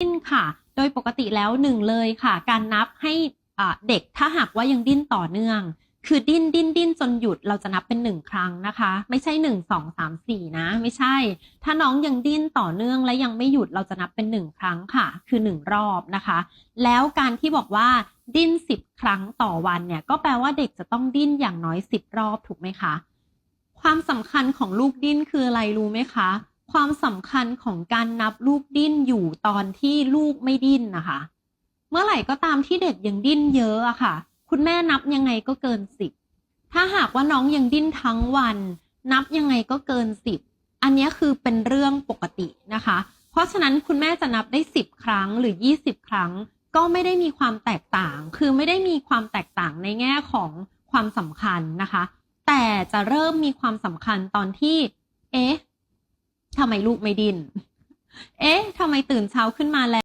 ดิ้นค่ะ โดยปกติแล้วหนึ่งเลยค่ะ การนับให้เด็กถ้าหากว่ายังดิ้นต่อเนื่อง คือดิ้นดิ้นดิ้นจนหยุดเราจะนับเป็นหนึ่งครั้งนะคะ ไม่ใช่หนึ่งสองสามสี่นะ ไม่ใช่ ถ้าน้องยังดิ้นต่อเนื่องและยังไม่หยุดเราจะนับเป็นหนึ่งครั้งค่ะ คือหนึ่งรอบนะคะ แล้วการที่บอกว่าดิ้นสิบครั้งต่อวันเนี่ย ก็แปลว่าเด็กจะต้องดิ้นอย่างน้อยสิบรอบถูกไหมคะ ความสำคัญของลูกดิ้นคืออะไรรู้ไหมคะ ความสำคัญของการนับลูกดิ้นอยู่ตอนที่ลูกไม่ดิ้นนะคะ เมื่อไหร่ก็ตามที่เด็กยังดิ้นเยอะอะค่ะ คุณแม่นับยังไงก็เกินสิบถ้าหากว่าน้องยังดิ้นทั้งวัน นับยังไงก็เกินสิบอันนี้คือเป็นเรื่องปกตินะคะ เพราะฉะนั้นคุณแม่จะนับได้สิบครั้งหรือยี่สิบครั้ง ก็ไม่ได้มีความแตกต่าง คือไม่ได้มีความแตกต่างในแง่ของความสำคัญนะคะ แต่จะเริ่มมีความสำคัญตอนที่ เอ๊ะ ทำไมลูกไม่ดิ้น เอ๊ะทำไมตื่นเช้าขึ้นมาแล้ว